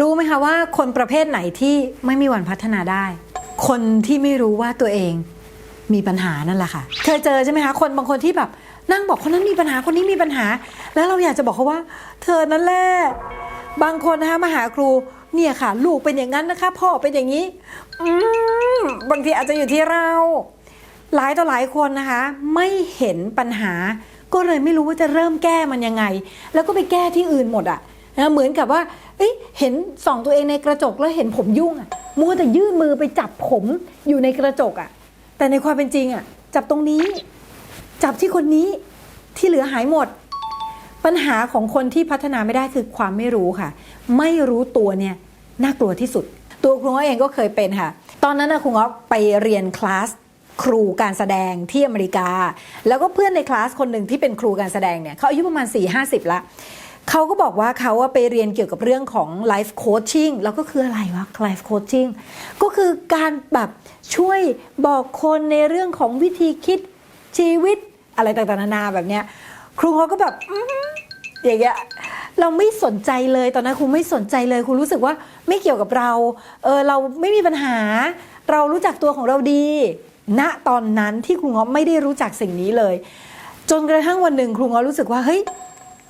รู้ไหมคะว่าคนประเภทไหนที่ไม่มีวันพัฒนาได้ คนที่ไม่รู้ว่าตัวเองมีปัญหานั่นแหละค่ะ เคยเจอใช่ไหมคะ คนบางคนที่แบบนั่งบอกคนนั้นมีปัญหาคนนี้มีปัญหา แล้วเราอยากจะบอกเขาว่า เธอนั่นแหละบางคนนะคะมาหาครูเนี่ยค่ะ ลูกเป็นอย่างนั้นนะคะ พ่อเป็นอย่างนี้อืบางทีอาจจะอยู่ที่เรา หลายต่อหลายคนนะคะ ไม่เห็นปัญหา ก็เลยไม่รู้ว่าจะเริ่มแก้มันยังไง แล้วก็ไปแก้ที่อื่นหมดอะ นะเหมือนกับว่าเอ้ยเห็นส่องตัวเองในกระจกแล้วเห็นผมยุ่งอะมัวแต่ยื่นมือไปจับผมอยู่ในกระจกอะแต่ในความเป็นจริงอะจับตรงนี้ จับที่คนนี้ที่เหลือหายหมด ปัญหาของคนที่พัฒนาไม่ได้คือความไม่รู้ค่ะ ไม่รู้ตัวเนี่ยน่ากลัวที่สุด ตัวครูเองก็เคยเป็นค่ะ ตอนนั้นนะครูง้อไปเรียนคลาสครูการแสดงที่อเมริกา แล้วก็เพื่อนในคลาสคนหนึ่งที่เป็นครูการแสดงเนี่ยเขาอายุประมาณ 4 5 0ละ เขาก็บอกว่าเขาว่าไปเรียนเกี่ยวกับเรื่องของ life coaching แล้วก็คืออะไรวะ life coaching ก็คือการแบบช่วยบอกคนในเรื่องของวิธีคิดชีวิตอะไรต่างๆนานาแบบเนี้ยครูเขาก็แบบอย่างเงี้ยเราไม่สนใจเลยตอนนั้นครูไม่สนใจเลยครูรู้สึกว่าไม่เกี่ยวกับเราเออเราไม่มีปัญหา เรารู้จักตัวของเราดี ณตอนนั้นที่ครูง้อไม่ได้รู้จักสิ่งนี้เลย จนกระทั่งวันหนึ่งครูง้อรู้สึกว่าเฮ้ย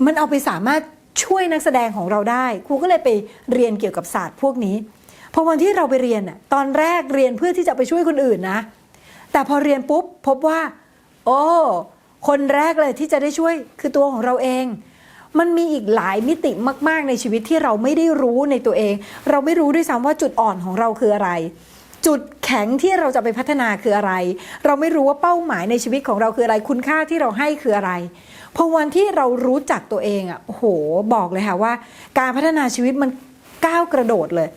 มันเอาไปสามารถช่วยนักแสดงของเราได้ครูก็เลยไปเรียนเกี่ยวกับศาสตร์พวกนี้พอวันที่เราไปเรียนน่ะตอนแรกเรียนเพื่อที่จะไปช่วยคนอื่นนะ แต่พอเรียนปุ๊บพบว่า โอ้คนแรกเลยที่จะได้ช่วยคือตัวของเราเอง มันมีอีกหลายมิติมาก ๆ ในชีวิตที่เราไม่ได้รู้ในตัวเอง เราไม่รู้ด้วยซ้ำว่าจุดอ่อนของเราคืออะไร จุดแข็งที่เราจะไปพัฒนาคืออะไร เราไม่รู้ว่าเป้าหมายในชีวิตของเราคืออะไร คุณค่าที่เราให้คืออะไรพอวันที่เรารู้จักตัวเองอะโอ้โห บอกเลยค่ะว่า การพัฒนาชีวิตมันก้าวกระโดดเลย